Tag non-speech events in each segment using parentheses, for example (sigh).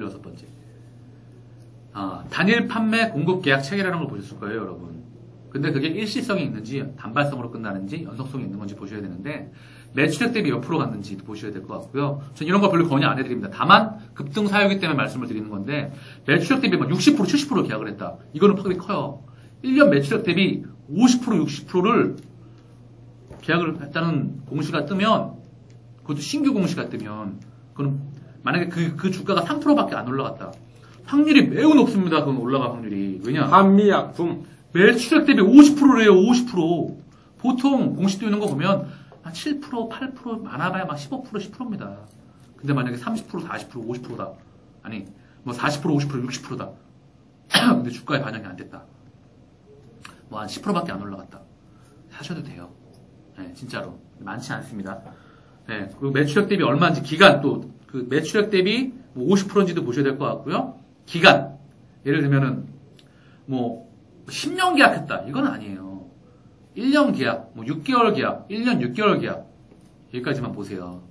16번째. 아, 단일 판매 공급 계약 체계라는 걸 보셨을 거예요, 여러분. 근데 그게 일시성이 있는지, 단발성으로 끝나는지, 연속성이 있는 건지 보셔야 되는데, 매출액 대비 몇 프로 갔는지 보셔야 될 것 같고요. 전 이런 거 별로 권유 안 해드립니다. 다만, 급등 사유기 때문에 말씀을 드리는 건데, 매출액 대비 막 60%, 70% 계약을 했다. 이거는 파급이 커요. 1년 매출액 대비 50%, 60%를 계약을 했다는 공시가 뜨면, 그것도 신규 공시가 뜨면, 그럼 만약에 그, 그 주가가 3%밖에 안 올라갔다. 확률이 매우 높습니다. 그건 올라갈 확률이. 왜냐? 한미약품 매출액 대비 50%래요, 50%. 보통 공시 뜨는 거 보면 한 7%, 8% 많아봐야 막 15%, 10%입니다. 근데 만약에 30%, 40%, 50%다. 아니, 뭐 40%, 50%, 60%다. 근데 주가에 반영이 안 됐다. 뭐 한 10%밖에 안 올라갔다. 사셔도 돼요. 네, 진짜로. 많지 않습니다. 네, 그 매출액 대비 얼마인지 기간 또 그 매출액 대비 뭐 50%인지도 보셔야 될 것 같고요. 기간. 예를 들면은 뭐 10년 계약했다. 이건 아니에요. 1년 계약, 뭐 6개월 계약, 1년 6개월 계약. 여기까지만 보세요.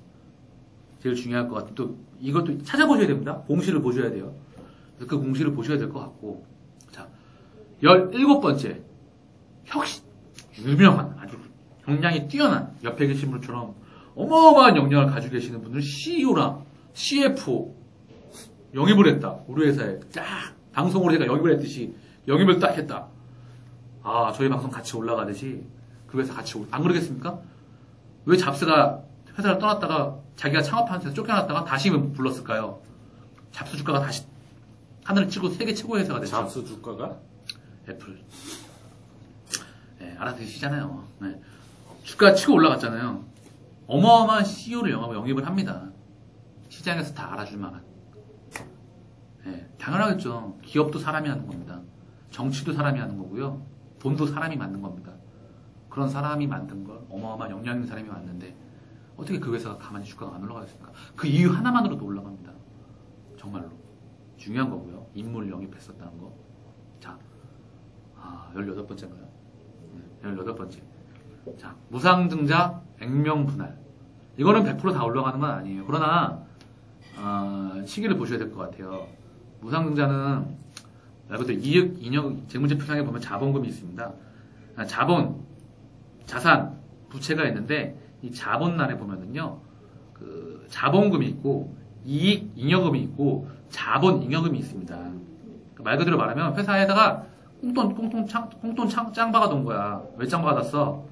제일 중요할 것 같은 또 이것도 찾아보셔야 됩니다. 공시를 보셔야 돼요. 그 공시를 보셔야 될 것 같고. 자, 17번째. 혁신, 유명한, 아주 역량이 뛰어난 옆에 계신 분처럼 어마어마한 역량을 가지고 계시는 분들 CEO랑 CFO 영입을 했다. 우리 회사에 쫙 방송으로 제가 영입을 했듯이 영입을 딱 했다. 아, 저희 방송 같이 올라가듯이 그 회사 같이 올, 안 그러겠습니까? 왜 잡스가 회사를 떠났다가 자기가 창업한 데서 쫓겨났다가 다시 불렀을까요? 잡스 주가가 다시 하늘을 치고 세계 최고의 회사가 됐죠. 잡수 주가가 애플. 네, 알아듣으시잖아요. 네. 주가 치고 올라갔잖아요. 어마어마한 CEO를 영업, 영입을 합니다. 시장에서 다 알아줄 만한. 네, 당연하겠죠. 기업도 사람이 하는 겁니다. 정치도 사람이 하는 거고요. 돈도 사람이 만든 겁니다. 그런 사람이 만든 걸 어마어마한 역량 있는 사람이 만드는데 어떻게 그 회사가 가만히 주가가 안 올라가겠습니까? 그 이유 하나만으로도 올라갑니다. 정말로. 중요한 거고요. 인물 영입했었다는 거. 자, 아, 18번째인가요? 네, 18번째. 자, 무상증자 액면분할. 이거는 100%다 올라가는 건 아니에요. 그러나, 어, 시기를 보셔야 될 것 같아요. 무상증자는 말 그대로 이익, 인역, 재무제표상에 보면 자본금이 있습니다. 아, 자본, 자산, 부채가 있는데 이 자본란에 보면은요, 그 자본금이 있고 이익, 잉여금이 있고 자본, 잉여금이 있습니다. 그말 그대로 말하면 회사에다가 꽁돈, 꽁돈, 창, 꽁돈 창, 짱 박아둔 거야. 왜짱 박아놨어?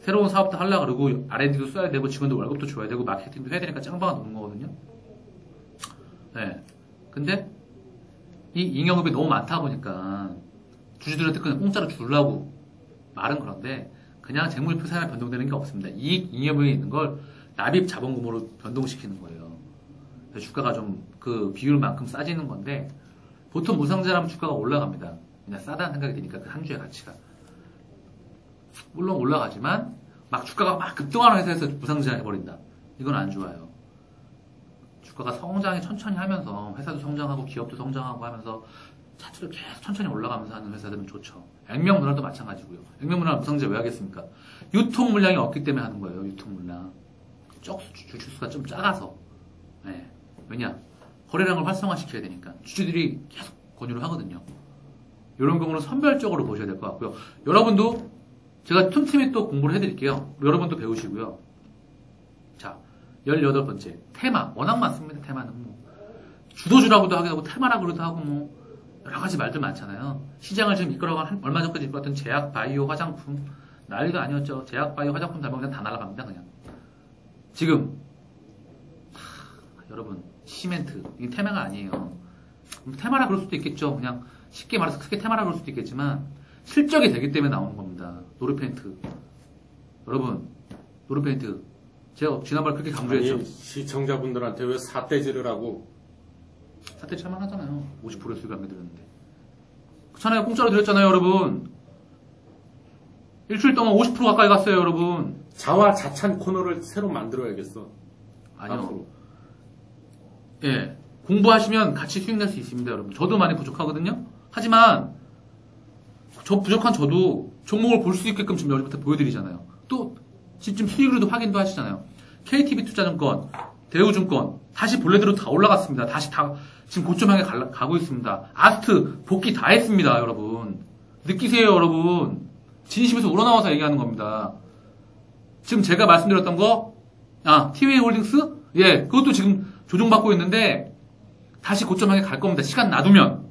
새로운 사업도 하려고 그러고 R&D도 써야 되고 직원들 월급도 줘야 되고 마케팅도 해야 되니까 짱 박아놓는 거거든요. 네. 근데 이 잉여금이 너무 많다 보니까 주주들한테 그냥 공짜로 주려고 말은 그런데 그냥 재무제표 상에 변동되는 게 없습니다. 이익 잉여금이 있는 걸 납입 자본금으로 변동시키는 거예요. 주가가 좀 그 비율만큼 싸지는 건데 보통 무상자라면 주가가 올라갑니다. 그냥 싸다는 생각이 드니까 그 한 주의 가치가 물론 올라가지만 막 주가가 막 급등하는 회사에서 무상자 해버린다. 이건 안 좋아요. 주가가 성장이 천천히 하면서 회사도 성장하고 기업도 성장하고 하면서 차트를 계속 천천히 올라가면서 하는 회사들은 좋죠. 액면 문화도 마찬가지고요. 액면 문화 무상자 왜 하겠습니까? 유통 물량이 없기 때문에 하는 거예요. 유통 물량. 쪽수 주수가 좀 작아서. 네. 왜냐? 거래량을 활성화시켜야 되니까 주주들이 계속 권유를 하거든요. 이런 경우는 선별적으로 보셔야 될 것 같고요. 여러분도 제가 틈틈이 또 공부를 해드릴게요. 여러분도 배우시고요. 자, 18번째. 테마. 워낙 많습니다. 테마는 뭐. 주도주라고도 하기도 하고, 테마라고도 하고, 뭐. 여러 가지 말들 많잖아요. 시장을 지금 이끌어간, 얼마 전까지 이끌었던 제약, 바이오, 화장품. 난리도 아니었죠. 제약, 바이오, 화장품 달면 그냥 다 날아갑니다. 그냥. 지금. 하, 여러분, 시멘트. 이게 테마가 아니에요. 테마라 그럴 수도 있겠죠. 그냥 쉽게 말해서 크게 테마라 그럴 수도 있겠지만, 실적이 되기 때문에 나오는 겁니다. 노르페인트. 여러분, 노르페인트. 제가 지난번에 그렇게 강조했죠. 아니, 시청자분들한테 왜 사대질을 하고 사태 차만 하잖아요. 50% 수익감이 들었는데. 그렇잖아요. 공짜로 드렸잖아요, 여러분. 일주일 동안 50% 가까이 갔어요, 여러분. 자화 자찬 코너를 새로 만들어야겠어. 아니요. 앞으로. 예. 공부하시면 같이 수익 낼 수 있습니다, 여러분. 저도 많이 부족하거든요. 하지만 저 부족한 저도 종목을 볼 수 있게끔 지금 여기부터 보여드리잖아요. 또 지금 수익률도 확인도 하시잖아요. KTB 투자증권, 대우증권, 다시 본래대로 다 올라갔습니다. 다시 다 지금 고점 향해 갈라- 가고 있습니다. 아스트 복귀 다 했습니다, 여러분. 느끼세요, 여러분. 진심에서 우러나와서 얘기하는 겁니다. 지금 제가 말씀드렸던 거, 아, 티웨이 홀딩스? 예, 그것도 지금 조종받고 있는데, 다시 고점 향해 갈 겁니다. 시간 놔두면.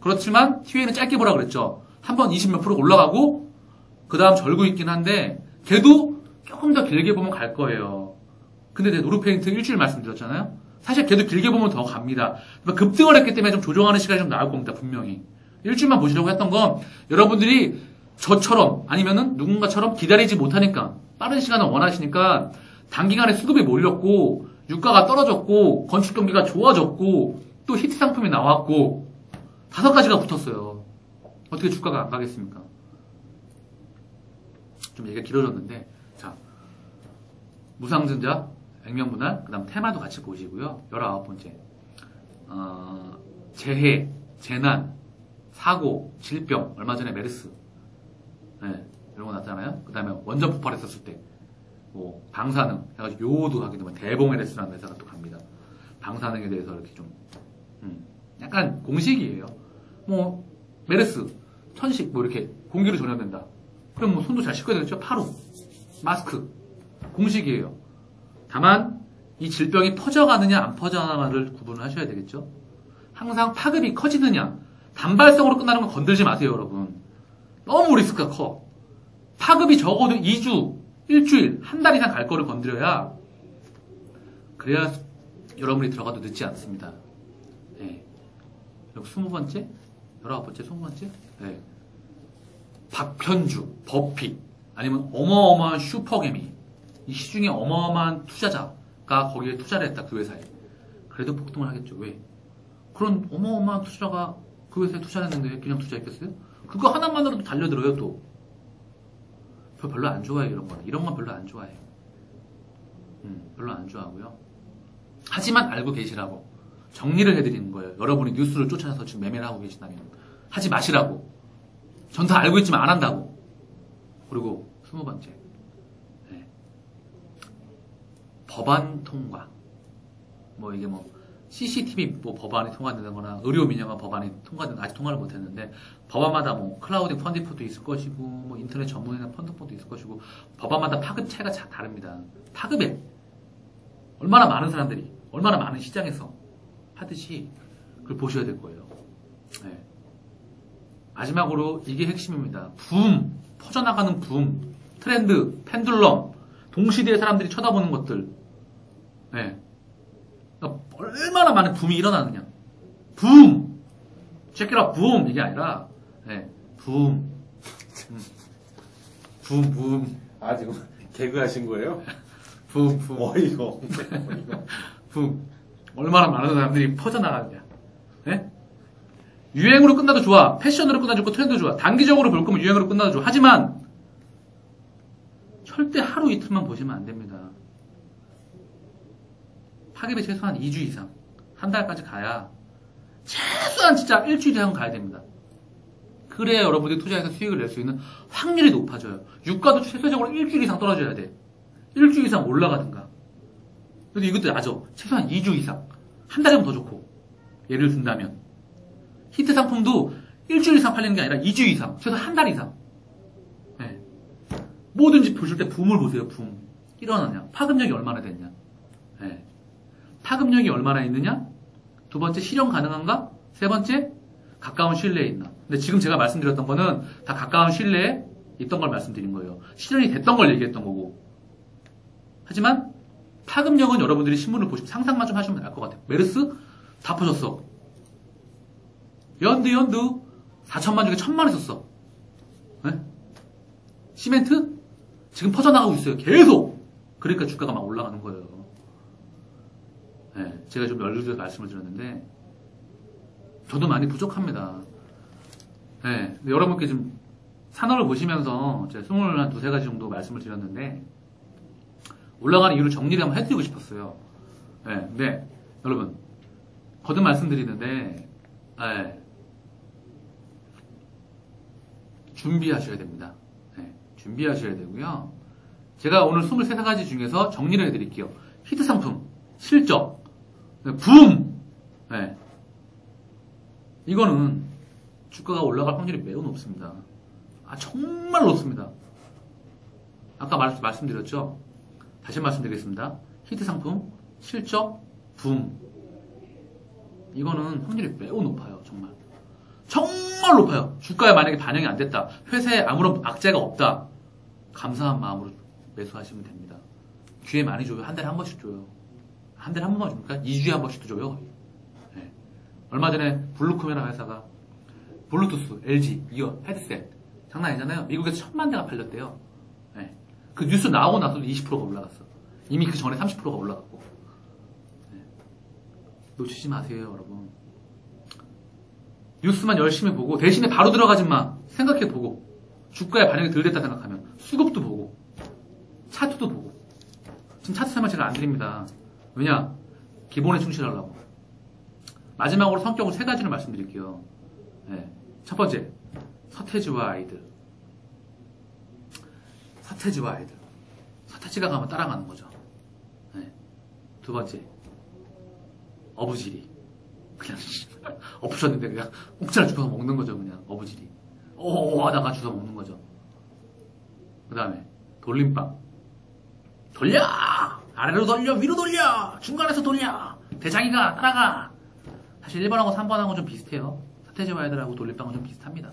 그렇지만, 티웨이는 짧게 보라 그랬죠. 한 번 20 몇 프로 올라가고, 그 다음 절고 있긴 한데, 걔도 조금 더 길게 보면 갈 거예요. 근데 내 노르페인트 일주일 말씀드렸잖아요? 사실 걔도 길게 보면 더 갑니다. 그러니까 급등을 했기 때문에 좀 조정하는 시간이 좀 나올 겁니다, 분명히. 일주일만 보시려고 했던 건, 여러분들이 저처럼, 아니면은 누군가처럼 기다리지 못하니까, 빠른 시간을 원하시니까, 단기간에 수급이 몰렸고, 유가가 떨어졌고, 건축 경기가 좋아졌고, 또 히트 상품이 나왔고, 다섯 가지가 붙었어요. 어떻게 주가가 안 가겠습니까? 좀 얘기가 길어졌는데, 자, 무상증자, 액면분할, 그 다음 테마도 같이 보시고요. 19번째. 어, 재해, 재난, 사고, 질병, 얼마 전에 메르스. 네, 이런 거 나타나요. 그 다음에 원전 폭발했었을 때, 뭐, 방사능, 해가지고 요오도 하게 되면 대봉에레스라는 회사가 또 갑니다. 방사능에 대해서 이렇게 좀, 음, 약간 공식이에요. 뭐, 메르스, 천식, 뭐 이렇게 공기로 전염된다. 그럼 뭐 손도 잘 씻어야 되겠죠? 파루, 마스크, 공식이에요. 다만 이 질병이 퍼져가느냐 안 퍼져가느냐를 구분을 하셔야 되겠죠. 항상 파급이 커지느냐 단발성으로 끝나는 건 건들지 마세요, 여러분. 너무 리스크가 커. 파급이 적어도 2주, 일주일, 한 달 이상 갈 거를 건드려야 그래야 여러분이 들어가도 늦지 않습니다. 네. 그리고 20번째, 19번째, 20번째, 네. 박현주, 버핏, 아니면 어마어마한 슈퍼개미, 이 시중에 어마어마한 투자자가 거기에 투자를 했다, 그 회사에. 그래도 폭등을 하겠죠. 왜? 그런 어마어마한 투자가 그 회사에 투자를 했는데 그냥 투자했겠어요? 그거 하나만으로도 달려들어요, 또. 저 별로 안 좋아해요, 이런 거는. 이런 건 별로 안 좋아해요. 음, 별로 안 좋아하고요. 하지만 알고 계시라고. 정리를 해드리는 거예요. 여러분이 뉴스를 쫓아서 지금 매매를 하고 계시다면. 하지 마시라고. 전 다 알고 있지만 안 한다고. 그리고 스무 번째. 네. 법안 통과. 뭐 이게 뭐 CCTV 뭐 법안이 통과되거나 의료 민영화 법안이 통과된 아직 통과를 못했는데 법안마다 뭐 클라우딩 펀딩포도 있을 것이고 뭐 인터넷 전문이나 펀드포도 있을 것이고 법안마다 파급 차이가 자- 다릅니다. 파급에 얼마나 많은 사람들이 얼마나 많은 시장에서 하듯이 그걸 보셔야 될 거예요. 네. 마지막으로 이게 핵심입니다. 붐, 퍼져나가는 붐, 트렌드, 펜듈럼, 동시대에 사람들이 쳐다보는 것들. 네. 그러니까 얼마나 많은 붐이 일어나느냐. 붐! 체크라 붐! 이게 아니라, 네. 붐. 음. 붐, 붐. 아, 지금 개그 하신 거예요? (laughs) 붐, 붐. 어이가 없네. (laughs) 붐. 얼마나 많은 사람들이 퍼져나가느냐. 예? 유행으로 끝나도 좋아. 패션으로 끝나도 좋고 트렌드 좋아. 단기적으로 볼 거면 유행으로 끝나도 좋아. 하지만 절대 하루 이틀만 보시면 안 됩니다. 파급이 최소한 2주 이상, 한 달까지 가야 최소한 진짜 일주일 이상 가야 됩니다. 그래야 여러분들이 투자해서 수익을 낼 수 있는 확률이 높아져요. 유가도 최소적으로 일주일 이상 떨어져야 돼. 일주일 이상 올라가든가. 그래도 이것도 아죠. 최소한 2주 이상. 한 달이면 더 좋고. 예를 든다면. 히트 상품도 일주일 이상 팔리는 게 아니라 2주 이상. 최소 한 달 이상. 네. 뭐든지 보실 때 붐을 보세요, 붐. 일어나냐. 파급력이 얼마나 됐냐. 네. 파급력이 얼마나 있느냐. 두 번째, 실현 가능한가? 세 번째, 가까운 신뢰에 있나. 근데 지금 제가 말씀드렸던 거는 다 가까운 신뢰에 있던 걸 말씀드린 거예요. 실현이 됐던 걸 얘기했던 거고. 하지만 파급력은 여러분들이 신문을 보시면 상상만 좀 하시면 알 것 같아요. 메르스 다 퍼졌어. 연두 연두 4천만 중에 천만 원 썼어. 네? 시멘트 지금 퍼져나가고 있어요. 계속. 그러니까 주가가 막 올라가는 거예요. 네, 제가 좀 연루해서 말씀을 드렸는데 저도 많이 부족합니다. 네, 여러분께 좀 산업을 보시면서 21, 두세 가지 정도 말씀을 드렸는데 올라가는 이유를 정리를 한번 해드리고 싶었어요. 네, 근데 여러분 거듭 말씀드리는데 네, 준비하셔야 됩니다. 네, 준비하셔야 되고요. 제가 오늘 23가지 중에서 정리를 해드릴게요. 히트 상품, 실적, 붐! 네. 이거는 주가가 올라갈 확률이 매우 높습니다. 아, 정말 높습니다. 아까 말, 말씀드렸죠? 다시 말씀드리겠습니다. 히트 상품, 실적, 붐. 이거는 확률이 매우 높아요, 정말. 정말 높아요. 주가에 만약에 반영이 안 됐다. 회사에 아무런 악재가 없다. 감사한 마음으로 매수하시면 됩니다. 기회 많이 줘요. 한 달에 한 번씩 줘요. 한 달에 한 번만 줍니까? 2주에 한 번씩도 줘요. 네. 얼마 전에 블루콤이라는 회사가 블루투스, LG, 이어, 헤드셋 장난 아니잖아요. 미국에서 천만 대가 팔렸대요. 네. 그 뉴스 나오고 나서도 20%가 올라갔어. 이미 그 전에 30%가 올라갔고. 네. 놓치지 마세요, 여러분. 뉴스만 열심히 보고 대신에 바로 들어가지 마. 생각해 보고 주가에 반영이 덜 됐다 생각하면 수급도 보고 차트도 보고 지금 차트 설명 제가 안 드립니다. 왜냐? 기본에 충실하려고. 마지막으로 성격을 세 가지를 말씀드릴게요. 네. 첫 번째, 서태지와 아이들. 서태지와 아이들. 서태지가 가면 따라가는 거죠. 네. 두 번째, 어부지리. 그냥 엎으셨는데 그냥 공짜로 주워 먹는 거죠. 그냥 어부지리. 오 하다가 주워 먹는 거죠. 그 다음에 돌림빵. 돌려! 아래로 돌려, 위로 돌려! 중간에서 돌려! 대장이가 따라가! 사실 1번하고 3번하고 좀 비슷해요. 사태지와 애들하고 돌림빵은 좀 비슷합니다.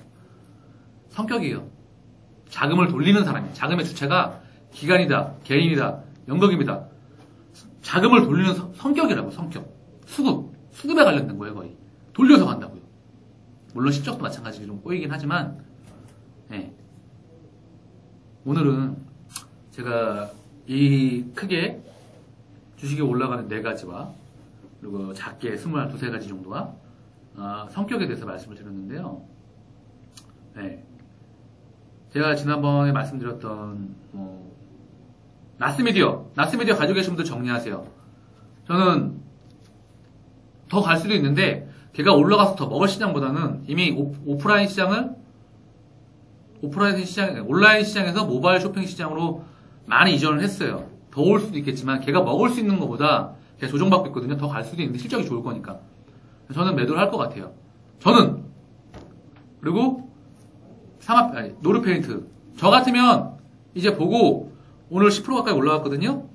성격이에요. 자금을 돌리는 사람이에요. 자금의 주체가 기관이다, 개인이다, 연극입니다. 자금을 돌리는 성- 성격이라고, 성격. 수급. 수급에 관련된 거예요, 거의. 돌려서 간다고요. 물론 실적도 마찬가지로 좀 꼬이긴 하지만, 예. 오늘은 제가 이 크게 주식이 올라가는 네 가지와 그리고 작게 스물 두세 가지 정도와 아, 성격에 대해서 말씀을 드렸는데요. 네. 제가 지난번에 말씀드렸던 뭐 나스미디어, 나스미디어 가지고 계신 분들 정리하세요. 저는 더 갈 수도 있는데 걔가 올라가서 더 먹을 시장보다는 이미 오, 오프라인 시장을 오프라인 시장, 온라인 시장에서 모바일 쇼핑 시장으로 많이 이전을 했어요. 더 올 수도 있겠지만 걔가 먹을 수 있는 것보다 걔가 조정받고 있거든요. 더 갈 수도 있는데 실적이 좋을 거니까. 저는 매도를 할 것 같아요. 저는 그리고 삼합 아니 노르페인트 저 같으면 이제 보고 오늘 10% 가까이 올라왔거든요.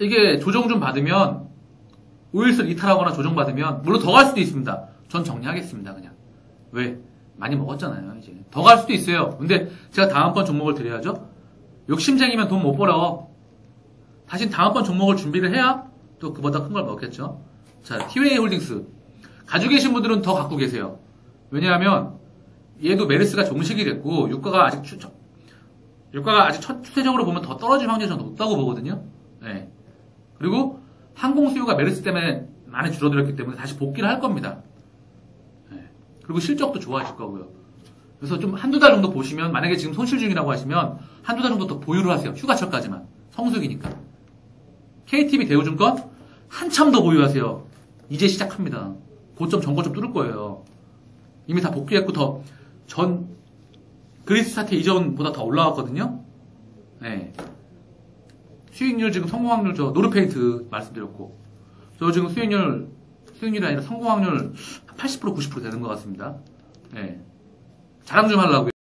이게 조정 좀 받으면 오일선 이탈하거나 조정 받으면 물론 더 갈 수도 있습니다. 전 정리하겠습니다. 그냥 왜 많이 먹었잖아요. 이제 더 갈 수도 있어요. 근데 제가 다음번 종목을 드려야죠. 욕심쟁이면 돈 못 벌어. 다시 다음번 종목을 준비를 해야 또 그보다 큰 걸 먹겠죠. 자, 티웨이 홀딩스. 가지고 계신 분들은 더 갖고 계세요. 왜냐하면 얘도 메르스가 종식이 됐고 유가가 아직 추, 유가가 아직 첫 추세적으로 보면 더 떨어질 확률이 좀 높다고 보거든요. 네. 그리고 항공 수요가 메르스 때문에 많이 줄어들었기 때문에 다시 복귀를 할 겁니다. 네. 그리고 실적도 좋아질 거고요. 그래서 좀 한두 달 정도 보시면 만약에 지금 손실 중이라고 하시면 한두 달 정도 더 보유를 하세요. 휴가철까지만. 성수기니까. KTB 대우증권 한참 더 보유하세요. 이제 시작합니다. 고점 전고점 뚫을 거예요. 이미 다 복귀했고 더 전 그리스 사태 이전보다 더 올라왔거든요. 네. 수익률 지금 성공 확률 저 노르페인트 말씀드렸고 저 지금 수익률 수익률이 아니라 성공 확률 80% 90% 되는 것 같습니다. 네. 자랑 좀 하려고요.